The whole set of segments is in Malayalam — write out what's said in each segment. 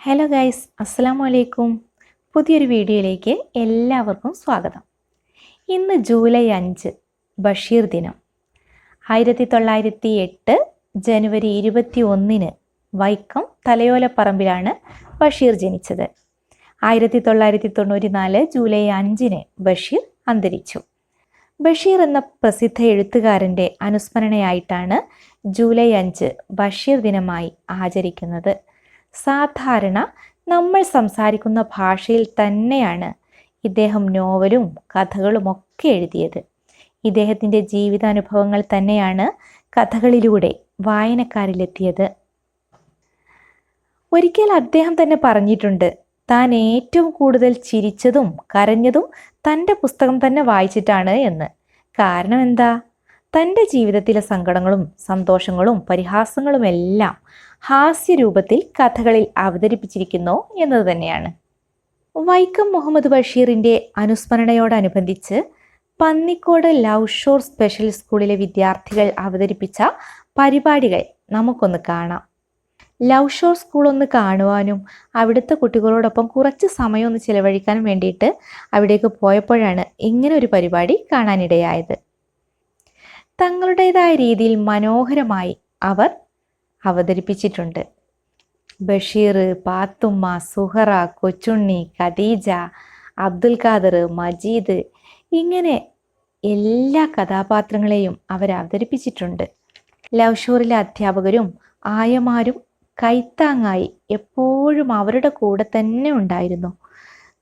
ഹലോ ഗൈസ് അസ്സലാമു അലൈക്കും പുതിയൊരു വീഡിയോയിലേക്ക് എല്ലാവർക്കും സ്വാഗതം. ഇന്ന് ജൂലൈ അഞ്ച് ബഷീർ ദിനം. ആയിരത്തി തൊള്ളായിരത്തി എട്ട് ജനുവരി ഇരുപത്തി ഒന്നിന് വൈക്കം തലയോലപ്പറമ്പിലാണ് ബഷീർ ജനിച്ചത്. ആയിരത്തി തൊള്ളായിരത്തി തൊണ്ണൂറ്റി നാല് ജൂലൈ അഞ്ചിന് ബഷീർ അന്തരിച്ചു. ബഷീർ എന്ന പ്രസിദ്ധ എഴുത്തുകാരന്റെ അനുസ്മരണയായിട്ടാണ് ജൂലൈ അഞ്ച് ബഷീർ ദിനമായി ആചരിക്കുന്നത്. സാധാരണ നമ്മൾ സംസാരിക്കുന്ന ഭാഷയിൽ തന്നെയാണ് ഇദ്ദേഹം നോവലും കഥകളും ഒക്കെ എഴുതിയത്. ഇദ്ദേഹത്തിന്റെ ജീവിതാനുഭവങ്ങൾ തന്നെയാണ് കഥകളിലൂടെ വായനക്കാരിലെത്തിയത്. ഒരിക്കൽ അദ്ദേഹം തന്നെ പറഞ്ഞിട്ടുണ്ട് താൻ ഏറ്റവും കൂടുതൽ ചിരിച്ചതും കരഞ്ഞതും തന്റെ പുസ്തകം തന്നെ വായിച്ചിട്ടാണ് എന്ന്. കാരണം എന്താ? തന്റെ ജീവിതത്തിലെ സങ്കടങ്ങളും സന്തോഷങ്ങളും പരിഹാസങ്ങളും എല്ലാം ഹാസ്യരൂപത്തിൽ കഥകളിൽ അവതരിപ്പിച്ചിരിക്കുന്നു എന്നത് തന്നെയാണ്. വൈക്കം മുഹമ്മദ് ബഷീറിന്റെ അനുസ്മരണയോടനുബന്ധിച്ച് പന്നിക്കോട് ലവ് ഷോർ സ്പെഷ്യൽ സ്കൂളിലെ വിദ്യാർത്ഥികൾ അവതരിപ്പിച്ച പരിപാടികൾ നമുക്കൊന്ന് കാണാം. ലവ് ഷോർ സ്കൂൾ ഒന്ന് കാണുവാനും അവിടുത്തെ കുട്ടികളോടൊപ്പം കുറച്ച് സമയം ഒന്ന് ചിലവഴിക്കാനും വേണ്ടിയിട്ട് അവിടേക്ക് പോയപ്പോഴാണ് ഇങ്ങനെ ഒരു പരിപാടി കാണാനിടയായത്. തങ്ങളുടേതായ രീതിയിൽ മനോഹരമായി അവർ അവതരിപ്പിച്ചിട്ടുണ്ട്. ബഷീർ പാത്തുമ്മ സുഹറ കൊച്ചുണ്ണി ഖദീജ അബ്ദുൽ ഖാദർ മജീദ് ഇങ്ങനെ എല്ലാ കഥാപാത്രങ്ങളെയും അവർ അവതരിപ്പിച്ചിട്ടുണ്ട്. ലവ് ഷോറിലെ അധ്യാപകരും ആയമാരും കൈത്താങ്ങായി എപ്പോഴും അവരുടെ കൂടെ തന്നെ ഉണ്ടായിരുന്നു.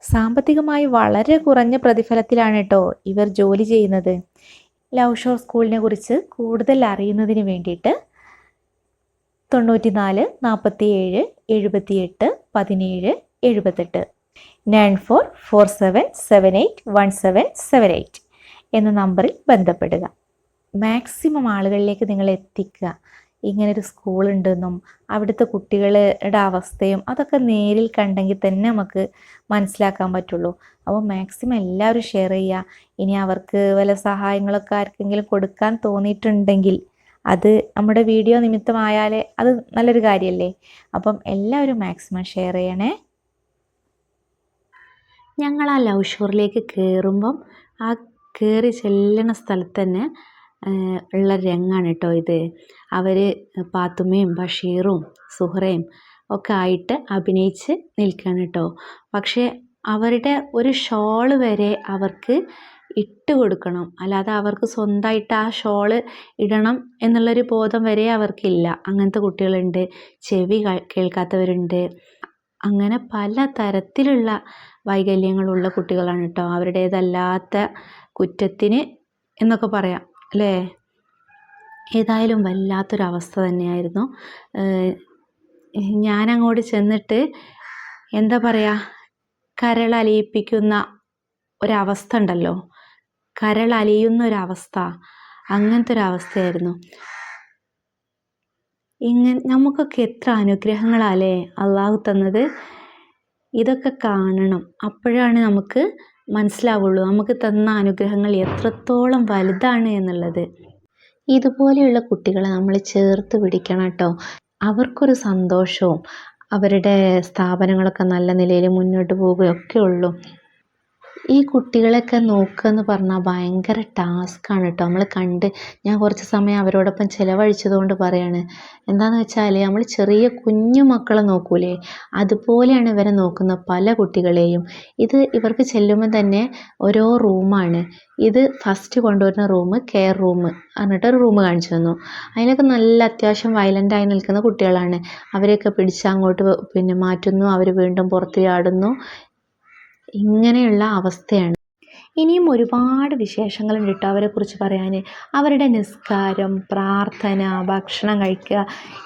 സാമ്പത്തികമായി വളരെ കുറഞ്ഞ പ്രതിഫലത്തിലാണ് കേട്ടോ ഇവർ ജോലി ചെയ്യുന്നത്. ലവ് ഷോർ സ്കൂളിനെ കുറിച്ച് കൂടുതൽ അറിയുന്നതിന് വേണ്ടിയിട്ട് തൊണ്ണൂറ്റി നാല് നാൽപ്പത്തി ഏഴ് എഴുപത്തിയെട്ട് പതിനേഴ് എഴുപത്തെട്ട്. Nine four four seven seven eight one seven seven eight എന്ന നമ്പറിൽ ബന്ധപ്പെടുക. മാക്സിമം ആളുകളിലേക്ക് നിങ്ങൾ എത്തിക്കുക. ഇങ്ങനൊരു സ്കൂളുണ്ടെന്നും അവിടുത്തെ കുട്ടികളുടെ അവസ്ഥയും അതൊക്കെ നേരിൽ കണ്ടെങ്കിൽ തന്നെ നമുക്ക് മനസ്സിലാക്കാൻ പറ്റുള്ളൂ. അപ്പോൾ മാക്സിമം എല്ലാവരും ഷെയർ ചെയ്യുക. ഇനി അവർക്ക് വല്ല സഹായങ്ങളൊക്കെ ആർക്കെങ്കിലും കൊടുക്കാൻ തോന്നിയിട്ടുണ്ടെങ്കിൽ അത് നമ്മുടെ വീഡിയോ നിമിത്തമായാലേ അത് നല്ലൊരു കാര്യമല്ലേ അപ്പം എല്ലാവരും മാക്സിമം ഷെയർ ചെയ്യണേ. ഞങ്ങൾ ആ ലവ് ഷോറിലേക്ക് കയറുമ്പം ആ കയറി ചെല്ലണ സ്ഥലത്ത് തന്നെ ഉള്ള രംഗാണ് കേട്ടോ ഇത്. അവർ പാത്തുമ്മയും ബഷീറും സുഹറയും ഒക്കെ ആയിട്ട് അഭിനയിച്ച് നിൽക്കുകയാണ് കേട്ടോ പക്ഷേ അവരുടെ ഒരു ഷോൾ വരെ അവർക്ക് ഇട്ട് കൊടുക്കണം. അല്ലാതെ അവർക്ക് സ്വന്തമായിട്ട് ആ ഷോൾ ഇടണം എന്നുള്ളൊരു ബോധം വരെ അവർക്കില്ല. അങ്ങനത്തെ കുട്ടികളുണ്ട്. ചെവി കേൾക്കാത്തവരുണ്ട്. അങ്ങനെ പല തരത്തിലുള്ള വൈകല്യങ്ങളുള്ള കുട്ടികളാണ് കേട്ടോ. അവരുടേതല്ലാത്ത കുറ്റത്തിന് എന്നൊക്കെ പറയാം. അല്ലേ? ഏതായാലും വല്ലാത്തൊരവസ്ഥ തന്നെയായിരുന്നു. ഞാനങ്ങോട്ട് ചെന്നിട്ട് എന്താ പറയുക കരളലിയിപ്പിക്കുന്ന ഒരവസ്ഥ ഉണ്ടല്ലോ. കരളലിയുന്ന ഒരവസ്ഥ അങ്ങനത്തെ ഒരവസ്ഥയായിരുന്നു ഇങ്ങനെ നമുക്കൊക്കെ എത്ര അനുഗ്രഹങ്ങളാലേ അള്ളാഹു തന്നത്? ഇതൊക്കെ കാണണം. അപ്പോഴാണ് നമുക്ക് മനസ്സിലാവുള്ളൂ നമുക്ക് തന്ന അനുഗ്രഹങ്ങൾ എത്രത്തോളം വലുതാണ് എന്നുള്ളത്. ഇതുപോലെയുള്ള കുട്ടികളെ നമ്മൾ ചേർത്ത് പിടിക്കണം കേട്ടോ. അവർക്കൊരു സന്തോഷവും അവരുടെ സ്ഥാപനങ്ങളൊക്കെ നല്ല നിലയിൽ മുന്നോട്ട് പോവുകയൊക്കെ ഉള്ളൂ. ഈ കുട്ടികളെയൊക്കെ നോക്കുക എന്ന് പറഞ്ഞാൽ ഭയങ്കര ടാസ്ക്കാണ് കേട്ടോ നമ്മൾ കണ്ട് ഞാൻ കുറച്ച് സമയം അവരോടൊപ്പം ചിലവഴിച്ചതുകൊണ്ട് പറയാണ് എന്താണെന്ന് വെച്ചാൽ നമ്മൾ ചെറിയ കുഞ്ഞു മക്കളെ നോക്കൂലേ? അതുപോലെയാണ് ഇവരെ നോക്കുന്ന പല കുട്ടികളെയും. ഇത് ഇവർക്ക് ചെല്ലുമ്പോൾ തന്നെ ഓരോ റൂമാണ് ഇത് ഫസ്റ്റ് കൊണ്ടുവരുന്ന റൂം കെയർ റൂം പറഞ്ഞിട്ട് ഒരു റൂം കാണിച്ചു തന്നു. അതിലൊക്കെ നല്ല അത്യാവശ്യം വയലന്റായി നിൽക്കുന്ന കുട്ടികളാണ്. അവരെയൊക്കെ പിടിച്ച് അങ്ങോട്ട് പിന്നെ മാറ്റുന്നു അവർ വീണ്ടും പുറത്ത് ചാടുന്നു ഇങ്ങനെയുള്ള അവസ്ഥയാണ്. ഇനിയും ഒരുപാട് വിശേഷങ്ങളുണ്ട് കേട്ടോ അവരെക്കുറിച്ച് പറയാൻ അവരുടെ നിസ്കാരം പ്രാർത്ഥന ഭക്ഷണം കഴിക്കുക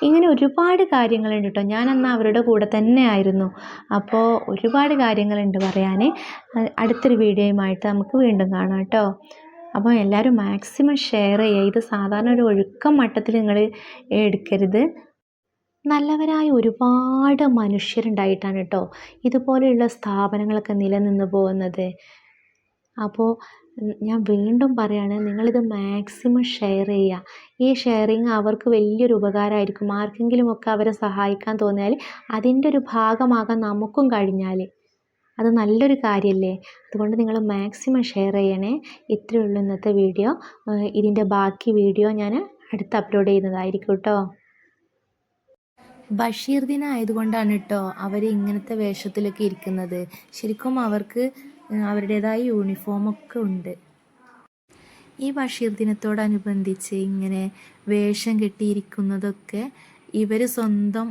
ഇങ്ങനെ ഒരുപാട് കാര്യങ്ങളുണ്ട് കേട്ടോ ഞാനന്ന് അവരുടെ കൂടെ തന്നെ ആയിരുന്നു. അപ്പോൾ ഒരുപാട് കാര്യങ്ങളുണ്ട് പറയാൻ അടുത്തൊരു വീഡിയോയുമായിട്ട് നമുക്ക് വീണ്ടും കാണാം കേട്ടോ അപ്പോൾ എല്ലാവരും മാക്സിമം ഷെയർ ചെയ്യുക. ഇത് സാധാരണ ഒരു ഒഴുക്കം മട്ടത്തിൽ നിങ്ങൾ എടുക്കരുത്. നല്ലവരായ ഒരുപാട് മനുഷ്യരുണ്ടായിട്ടാണ് കേട്ടോ ഇതുപോലെയുള്ള സ്ഥാപനങ്ങളൊക്കെ നിലനിന്ന് പോകുന്നത്. അപ്പോൾ ഞാൻ വീണ്ടും പറയാണ് നിങ്ങളിത് മാക്സിമം ഷെയർ ചെയ്യുക ഈ ഷെയറിങ് അവർക്ക് വലിയൊരു ഉപകാരമായിരിക്കും. ആർക്കെങ്കിലുമൊക്കെ അവരെ സഹായിക്കാൻ തോന്നിയാൽ അതിന്റെ ഒരു ഭാഗമാകാൻ നമുക്കും കഴിഞ്ഞാൽ അത് നല്ലൊരു കാര്യമല്ലേ അതുകൊണ്ട് നിങ്ങൾ മാക്സിമം ഷെയർ ചെയ്യണേ. ഇത്രയേ ഉള്ളൂ ഇന്നത്തെ വീഡിയോ. ഇതിന്റെ ബാക്കി വീഡിയോ ഞാൻ അടുത്ത് അപ്ലോഡ് ചെയ്യുന്നതായിരിക്കും കേട്ടോ ബഷീർ ദിന ആയതുകൊണ്ടാണ് കേട്ടോ അവർ ഇങ്ങനത്തെ വേഷത്തിലൊക്കെ ഇരിക്കുന്നത്. ശരിക്കും അവർക്ക് അവരുടേതായ യൂണിഫോമൊക്കെ ഉണ്ട്. ഈ ബഷീർ ദിനത്തോടനുബന്ധിച്ച് ഇങ്ങനെ വേഷം കെട്ടിയിരിക്കുന്നതൊക്കെ ഇവർ സ്വന്തം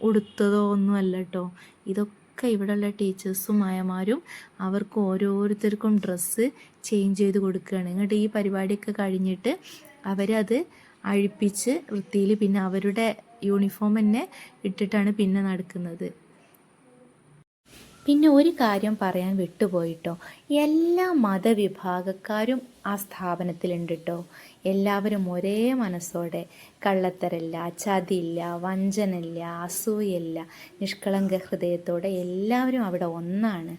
ഉടുത്തതോ ഒന്നുമല്ല കേട്ടോ ഇതൊക്കെ ഇവിടെയുള്ള ടീച്ചേഴ്സും മായമാരും അവർക്ക് ഓരോരുത്തർക്കും ഡ്രസ്സ് ചേഞ്ച് ചെയ്ത് കൊടുക്കുകയാണ്. എന്നിട്ട് ഈ പരിപാടിയൊക്കെ കഴിഞ്ഞിട്ട് അവരത് അഴിപ്പിച്ച് വൃത്തിയിൽ പിന്നെ അവരുടെ യൂണിഫോം തന്നെ ഇട്ടിട്ടാണ് പിന്നെ നടക്കുന്നത്. പിന്നെ ഒരു കാര്യം പറയാൻ വിട്ടുപോയിട്ടോ. എല്ലാ മതവിഭാഗക്കാരും ആ സ്ഥാപനത്തിലുണ്ട് കേട്ടോ എല്ലാവരും ഒരേ മനസ്സോടെ കള്ളത്തരല്ല ചതിയില്ല വഞ്ചനയില്ല അസൂയല്ല നിഷ്കളങ്ക ഹൃദയത്തോടെ എല്ലാവരും അവിടെ ഒന്നാണ്.